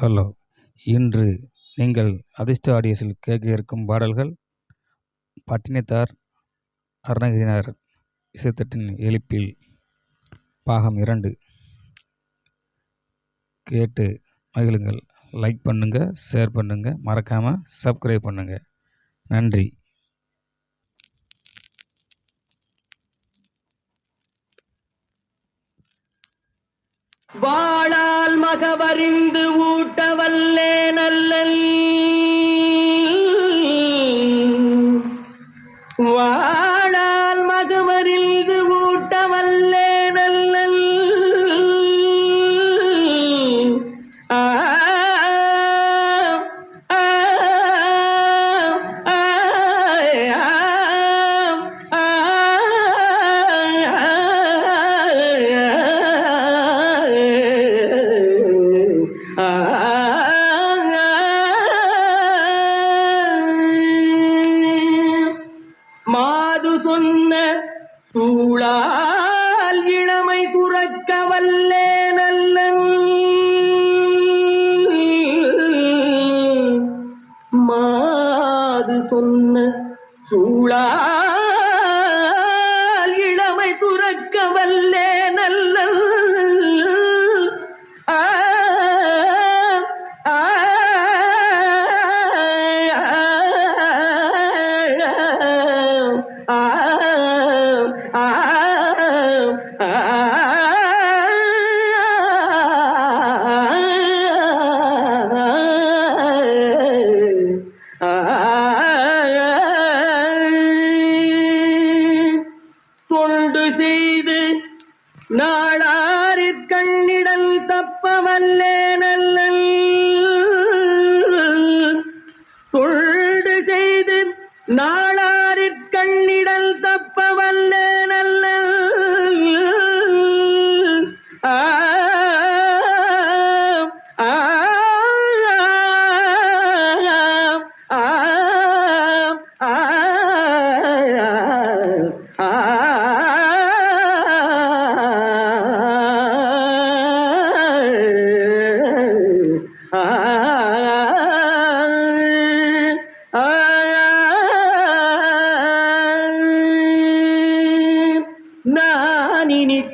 Hello. இன்று நீங்கள் அதிர்ஷ்ட ஆடியோஸில் கேட்க இருக்கும் பாடல்கள் பட்டினத்தார் அருணகிரினார் இசைத்தட்டின் எழுப்பில் பாகம் இரண்டு. கேட்டு மகிழுங்கள். லைக் பண்ணுங்கள் ஷேர் பண்ணுங்கள் மறக்காமல் சப்ஸ்கிரைப் பண்ணுங்கள் நன்றி. வாழால் மகவறிந்து ஊட்டவல்லே நல்லல். வா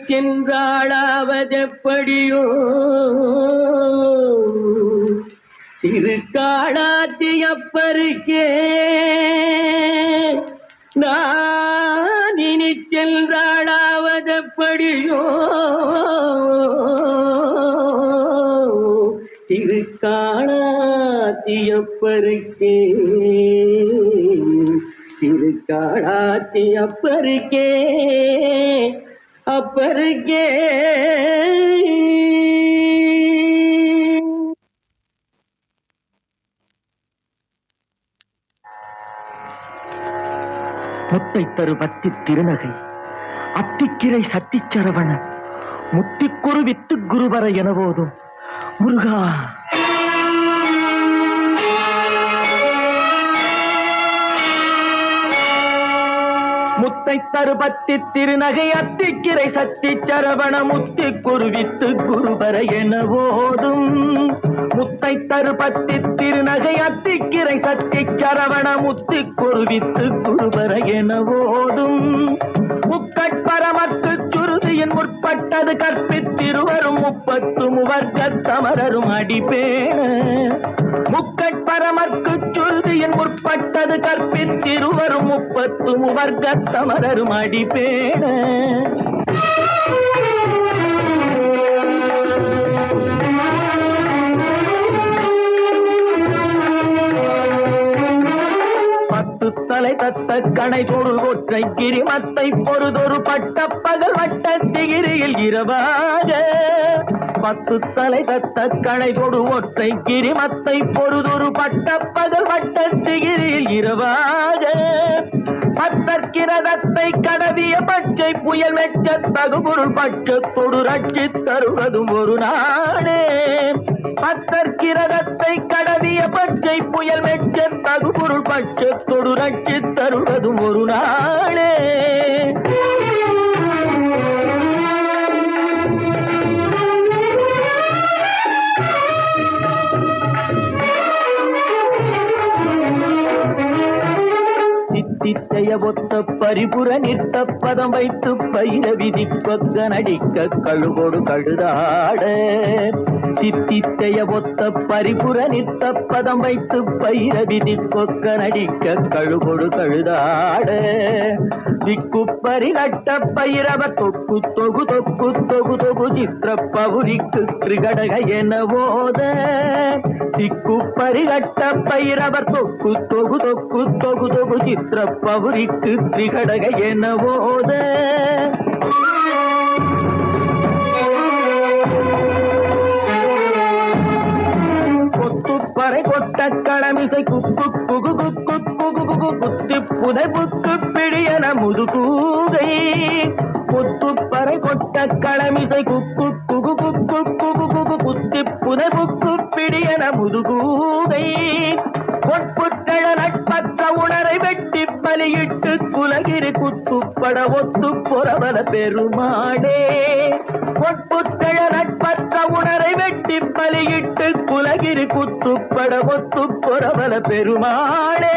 சென்றாளாவதெப்படியோ திருக்காடாத்தியப்பருக்கே நான் இனி சென்றாடாவதெப்படியோ திருக்காடாத்தியப்பருக்கே திருக்காடாத்தியப்பருக்கே அப்பருக்கே முத்தை தரு பத்தி திருநகை அத்திக்கிரை சத்திச்சரவண முத்திக்குரு வித்து குருவர என போதும் முருகா முத்தை தருபத்தி திருநகை அத்திக்கிரை சத்தி சரவண முத்தி குருவித்து குருபர என ஓதும் முத்தை தருபத்தி திருநகை அத்திக்கிரை சத்தி சரவண முத்தி குருவித்து குருபர என ஓதும் முக்கட்பரமக்கு சுருதியின் முற்பட்டது கற்பித்திருவரும் முப்பத்து முவர்க்க சமரரும் அடிப்பேன முக்கட்பரமற்கு சுருதியின் முற்பட்டது கற்பித்திருவரும் முப்பத்து முவர்க்க சமரரும் அடிப்பேன தத்த கணை தொடு ஒற்றை கிரிமத்தை பொறுதொரு பட்ட பகல் வட்ட திகிரியில் இரவாக. பத்து தலை தத்த கணை தொடு ஒற்றை கிரிமத்தை பொறுதொரு பட்ட பகல் வட்ட திகிரியில் இரவாக. பத்தற்கிரதத்தை கடவிய பச்சை புயல் வெச்ச தகுபொருள் பட்சத்தொடு ரட்சி தருவதும் ஒரு நாடே பத்தற்கிரதத்தை கடவிய பச்சை புயல் மெச்ச தகுபொருள் பட்சத்தொடு ரட்சி தருவதும் ஒரு நாளே. ஒத்த பரிபுற நிற்க பதம் வைத்து பயிர விதி கொக்க நடிக்க கழுகோடு கழுதாட. சித்தித்தைய ஒத்த பரிபுற நிற்க பதம் வைத்து பயிர விதி கொக்க நடிக்க கழுகோடு கழுதாட. திக்கு பரிகட்ட பயிரவ தொக்கு தொகு தொக்கு தொகு தொகு சித்திர பவுரிக்கு திரிகடக என போத திக்கு பரிகட்ட பைரவர் தொக்கு தொகு தொக்கு தொகு தொகு சித்திர பவுரிக்கு திரிகடக என ஓத. கொத்துப்பறை கொட்ட களமிசை குக்கு குகு குக்கு குகு குகு குத்து புதை புக்கு பிடியன முதுகூகை. கொத்துப்பறை கொட்ட களமிசை குக்கு குகு குக்கு குகு குகு குத்து புதைபுக்கு பிடியன முதுகூகை. பொற்புட்டழ நட்பற்ற உணரை வெட்டி பலியிட்டு குலகிரி குத்துப்பட ஒத்து புறவல பெருமாடே பொற்புட்டழ நட்பற்ற உணரை வெட்டி பலியிட்டு குலகிரி குத்துப்பட ஒத்து புறவல பெருமாடே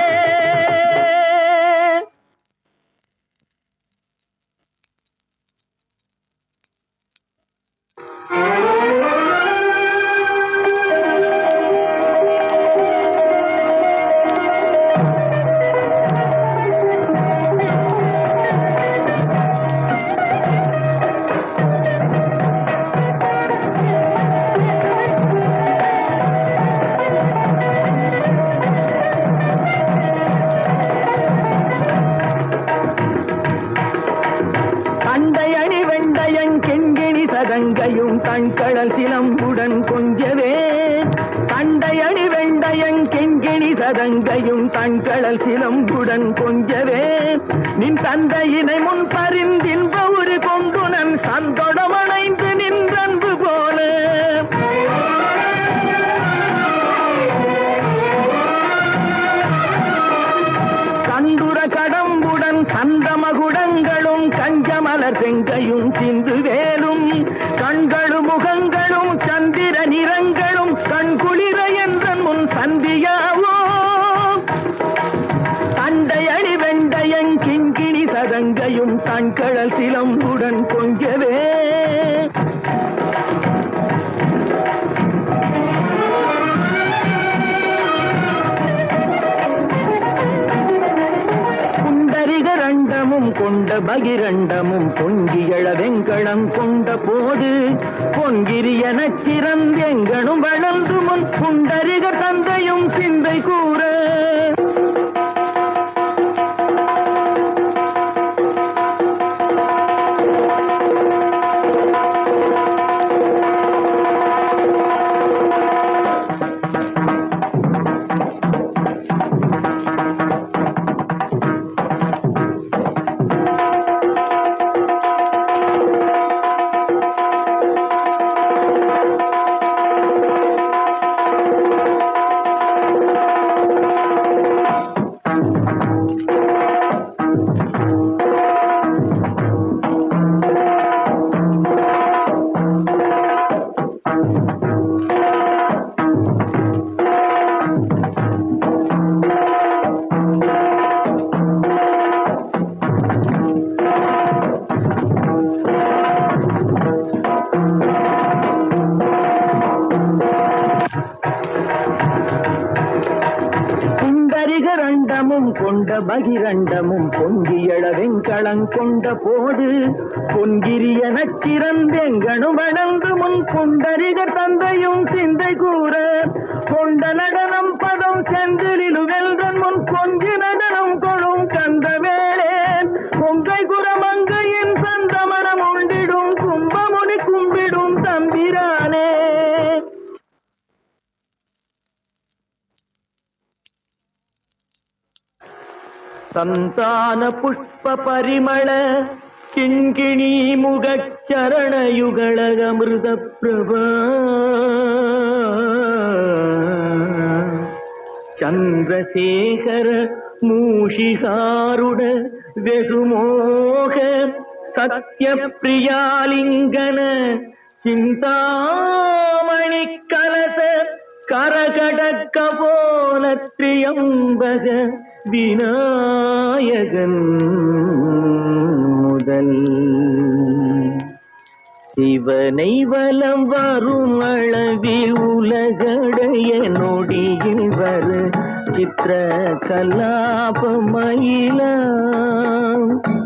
வெண்டையன் சதங்கையும் கண்கடல் சிலம்புடன் கொஞ்சவே நின் தந்தையினை முன் பரிந்தின்ப ஒரு கொங்குணன் சந்தொடமணைந்து நின்றன்பு போல. கண்டுர கடம்புடன் சந்தமகுடங்களும் கஞ்சமலர் செங்கையும் சிந்துவே. சதங்கையும் கண்கழல் சிலம்புடன் கொஞ்சவே குண்டரிகரண்டமும் கொண்ட பகிரண்டமும் பொங்கியழ வெங்கடம் கொண்ட போது பொங்கிரியன சிறந்தெங்கனும் வளர்ந்து முன் குண்டரிக தந்தையும் சிந்தை கூற. மகிரண்டமும் பகிரண்டமும் பொங்கியழ கொண்ட போது பொன்கிரிய நச்சிறந்தெங்கனும் வளர்ந்து முன் குண்டரிக தந்தையும் சிந்தை கூற கொண்ட நடனம் பதம் செந்திலிலு வெல்தன் சந்தான புஷ்ப பரிமள கிண்கிணி முகச்சரணயுகளகமிருத பிரபா சந்திரசேகர மூஷிகாருட வெகுமோக சத்ய பிரியாலிங்கன சிந்தாமணி கலச கரகடக்க போல திரியம்பக. விநாயகன் முதல். சிவனை வலம் வரும் அளவில் உலகடைய நொடியில் வரு. சித்திர கலாபமயிலாம்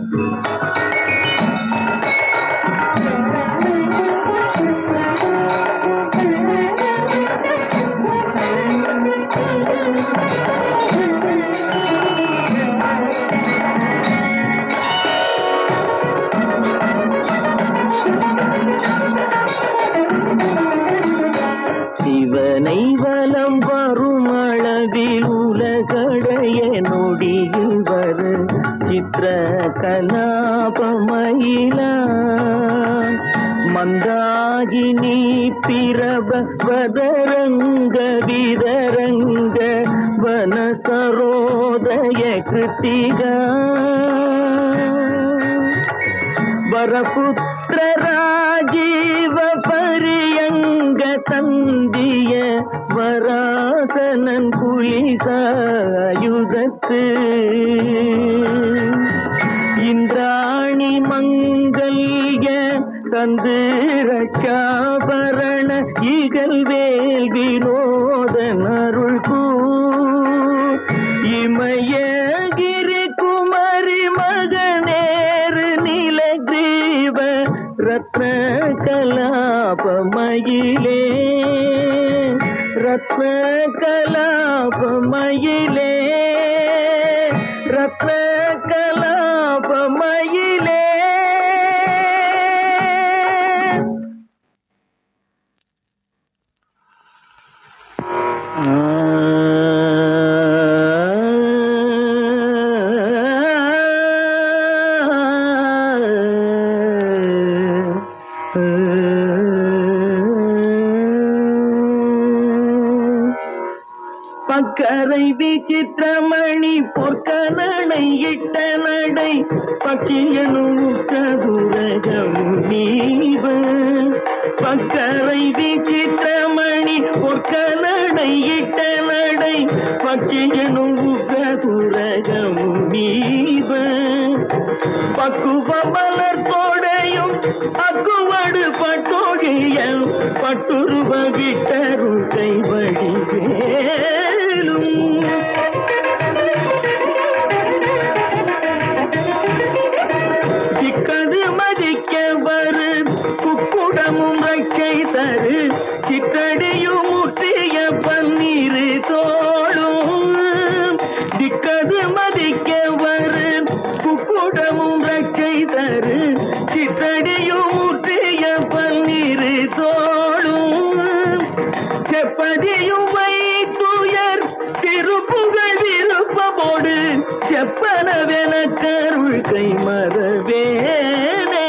கிருத்திகா வரபுத்திர ராஜீவ பரியங்க தந்திய வராசனன் புலிசாயுதத்து. இந்திராணி மங்கல்ய தந்து ரட்சாபரண இகல் வேல் வினோதன் அருள் रत्नकलाप महिले रत्नकलाप महिले பக்கரை விசித்திரமணி பொற்கனடை இட்ட நடை பக்கியனுக்கதுரகமுனீவ பக்கரை விசித்திரமணி பொற்கனடை இட்ட நடை பக்கியனுக்கதுரகமுனீவ பக்குவ மலர் தோடையும் பக்குவடு பட்டோகியம் பட்டுருவ விட்டருகை வழிவே மேலும் சிக்கது மதிக்க வரு குக்குடமும் வைக்கை தரு சித்தடியும் முற்றிய பன்னீர் தோளும். சிக்கது மதிக்க வரு குக்குடமும் வைக்கை தரு சித்தடியும் முற்றிய பன்னீர் தோளும். செப்பதியும் வை திருப்புகழ் விருப்பமோடு செப்பனவென கருள் கை மறவேனே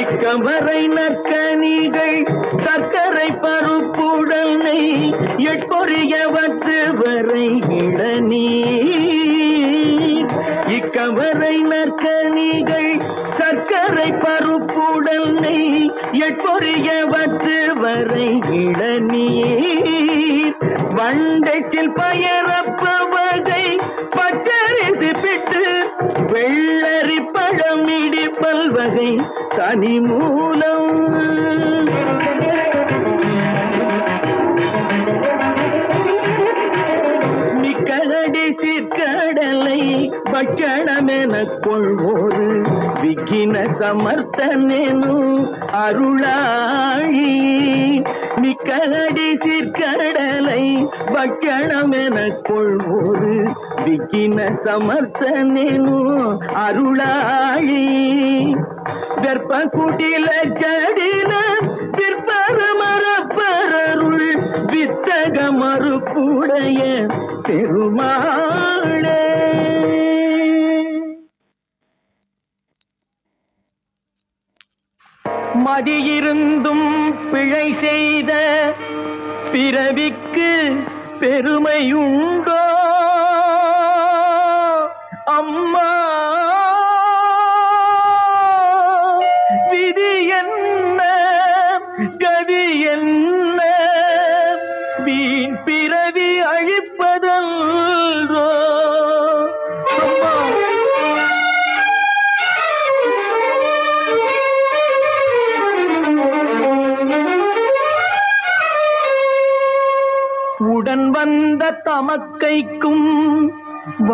இக்கமரை நற்கனிகள் சர்க்கரை பருப்புடனை எட்பொறியவற்று வரை இளநீர் இக்கமரை நற்கனிகள் சர்க்கரை பருப்புடனை எட்பொறியவற்று வரை இளநீர். வண்டத்தில் பயரப்ப வகை பச்சரிசி பிட்டு வெள்ளரி பழம் இடிப்பல் தனி மூலம். மிக்கடி சிற்கடலை பட்சணமென கொள்வோரு. விக்கின சமர்த்தனெனும் அருளாழி மிக்கடி சிற்கடலை பட்சணமென கொள்வோரு. விக்கின சமர்த்தனேனு அருளாழி வெப்ப குடில ஜடில விற்பர மரப்பரருள் வித்தக மறுப்புடைய பெருமாளே. மதியிருந்தும் பிழை செய்த பிறவிக்கு பெருமையுண்டோ?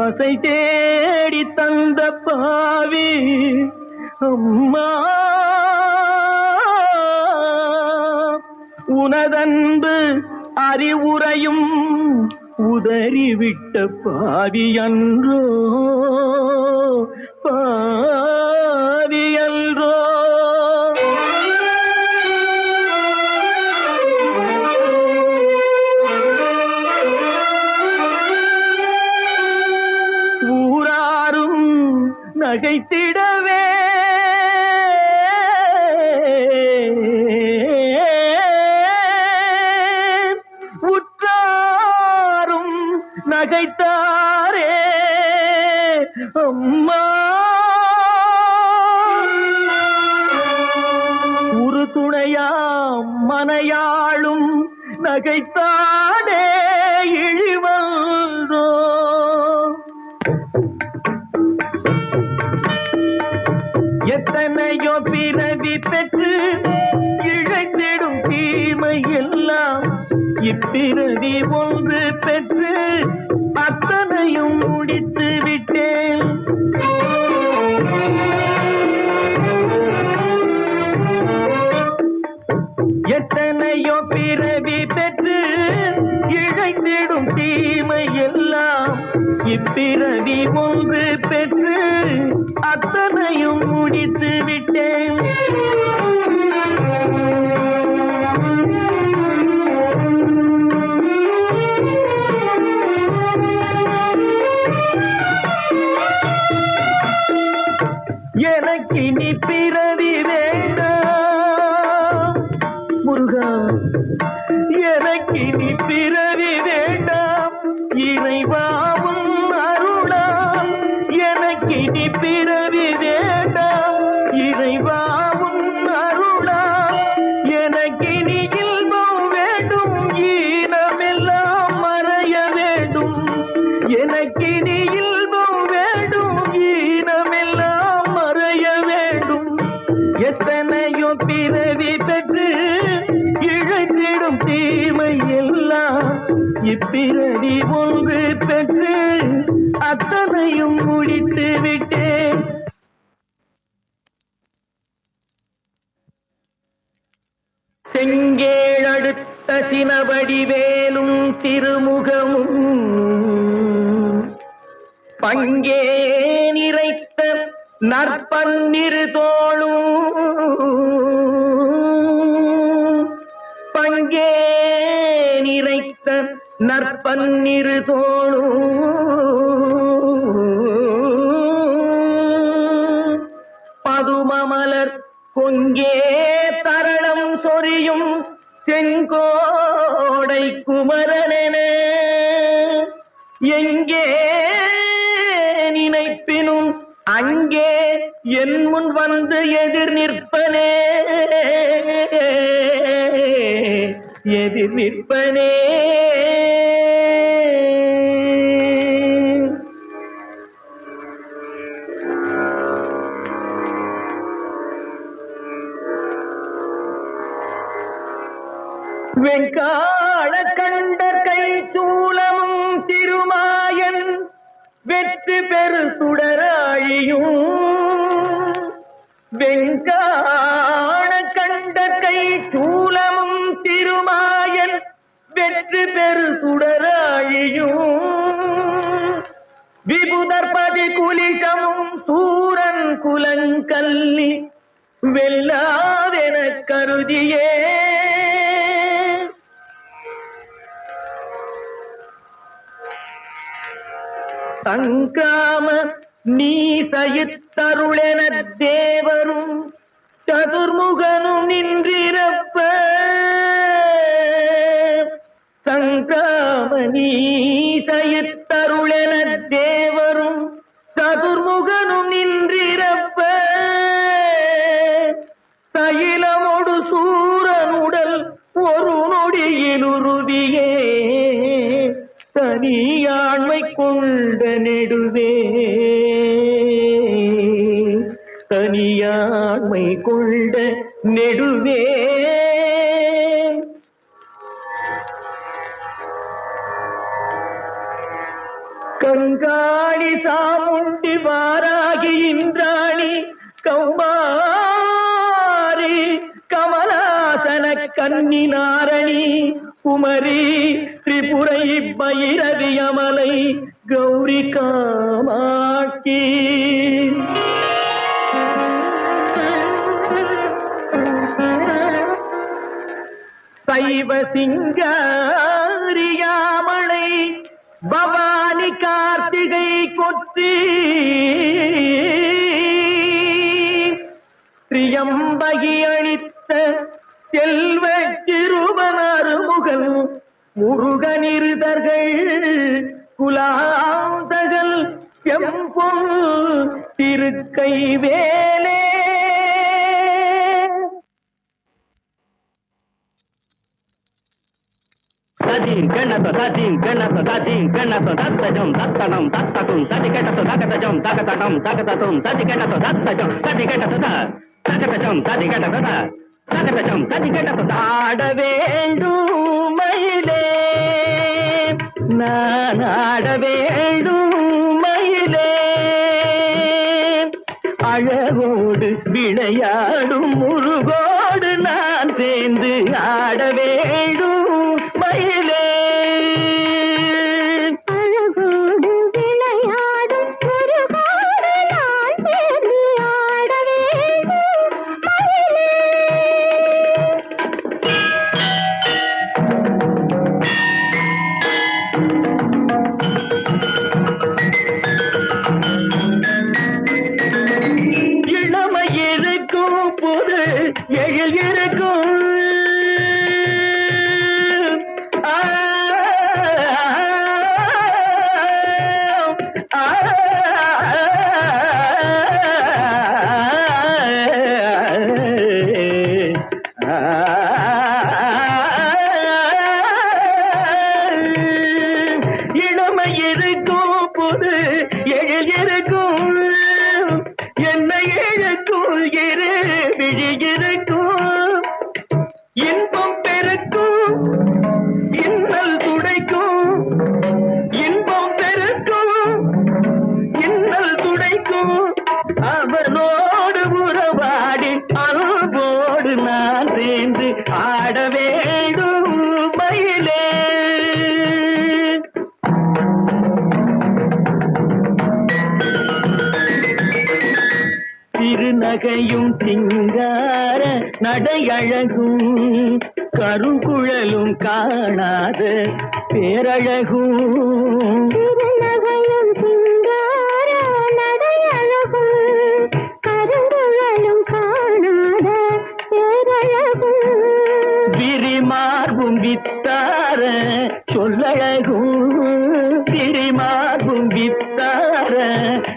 ஆசை தேடி தந்த பாவி அம்மா. உனதன்பு அறிவுரையும் உதறிவிட்ட பாவி அன்றோ. gente! இப்பிறவி ஒன்று பெற்று அத்தனையும் முடித்து விட்டேன் வடிவேலும் திருமுகமும் பங்கே நிறைத்த நற்பன்னிரு தோளும். பங்கே நிறைத்த நற்பன்னிரு தோளும். பதுமமலர் கொங்கே தரளம் சொரியும் செங்கோடை குமரனே எங்கே நினைப்பினும் அங்கே என் முன் வந்து எதிர் நிற்பனே எதிர் நிற்பனே. கரு சுடராயியும் சுடராழியும் கண்ட கை சூலமும் திருமாயன் வெற்றி பெரு சுடராயியும். விபுதற்பதி குலிகமும் சூரன் குலங்கல்லி வெல்லாவென கருதியே. தங்காம நீ சயித்தருளென தேவரும் சதுர்முகனும் நின்றிருப்ப. சங்காம நீ சயித்தருளென தேவரும் சதுர்முகனும் நின்றிருப்ப. தைலமொடு சூரனுடல் ஒரு நொடியில் உறுதியே. தனியாண்மை கொண்ட நெடுவே தனியாண்மை கொண்ட நெடுவே கங்காணி சாமுண்டி வாராகி இந்திராணி கௌமாரி கமலாசன கன்னி நாரணி குமரி திரிபுரை பயிரவி அமலை கௌரி காமாக்கி சைவ சிங்காரியாமலை பவானி கார்த்திகை கொத்தி திரியம்பகி அளித்த செல்வ முருகனிருதர்கள் குலாந்தகல் செம்பொன் திருக்கை வேலே சதிம் கண்ணச சதிம் கண்ணச சதிம் கண்ணச தத்தஜம் தத்தனம் தத்ததும் சதி கெட்டச தகதஜம் தகதடம் தகததும் சதி கெட்டச தத்தஜம் சதி கெட்டச தகதஜம் சதி கெட்டச தகதஜம் சதி ஆட வேண்டும் மயிலே. நான் ஆட வேண்டும் மயிலே. அழகோடு விளையாடும் முருகோடு நான் சேர்ந்து ஆட வேண்டும். நடையழகும் கருங்குழலும் காணாத பேரழகும். விரிமார்பும் வித்தார சொல்லழகும். விரிமார்பும் வித்தார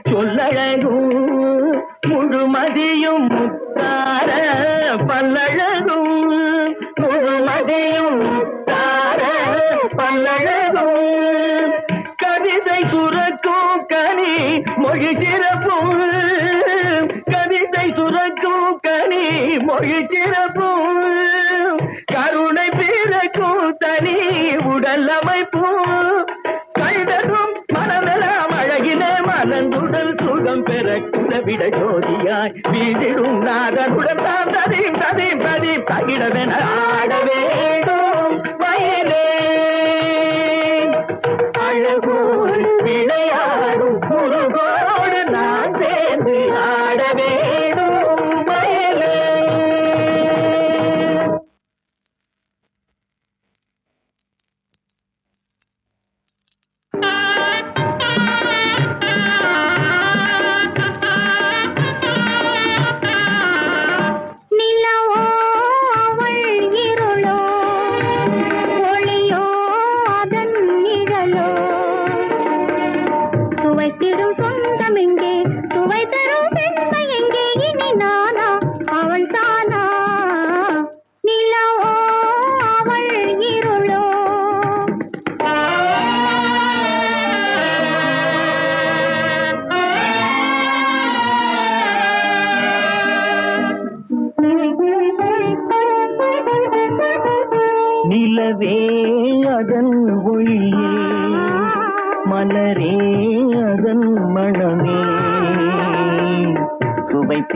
சொல்லழகும். முழுமதியும் தார பல்லழகும். முழுமதியும் தார பல்லழகும். கவிதை சுரக்கும் கனி மொழி சிறப்பும் கவிதை சுரக்கும் கனி மொழி சிறப்பும் கருணை பிறக்கும் தனி உடல் அமைப்பும் மலர்ந்துடல் சுகம் பெற குலவிட ஜோதியாய் வீதிடும் நாதனுடன் தான் ததீம் ததீம் ததீம். தகிடவென ஆட வேண்டும் வயலே. அழகோடு விளையாடும் முருகோடு நான் சேர்ந்து ஆட வேண்டும்.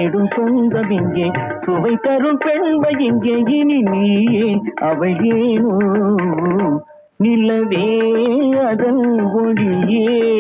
நெடும் சொந்தம் இங்கே. சுவை தரும் பெண்மை இங்கே. இனி நீயே அவள் ஏனோ? நிலவே அதன் ஒளியே.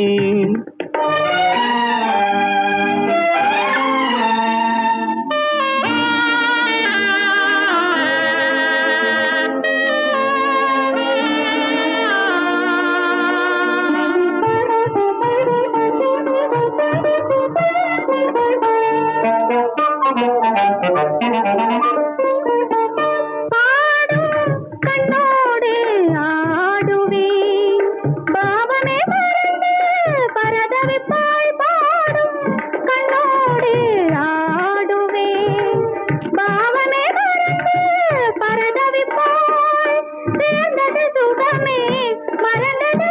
சேர்ந்தது சுகமே மறந்தது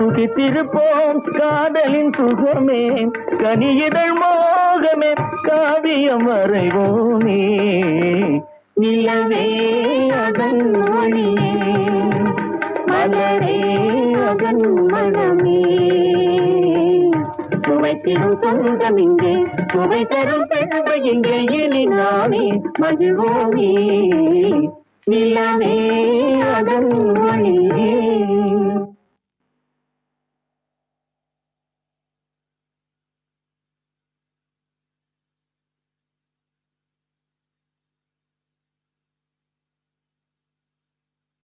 சுகித்திருப்போம். காதலின் சுகமே கனியிதழ் மோகமே காவியம் வரைவோமே. நிலவே அதன் மொழியே மலரே அதன் மனமே. சுவை தரும் சொந்தம் இங்கே சுவை தரும் பெண்மை இங்கே இனி நானே மகிழ்வோமே. நிலவே அதன் மொழியே.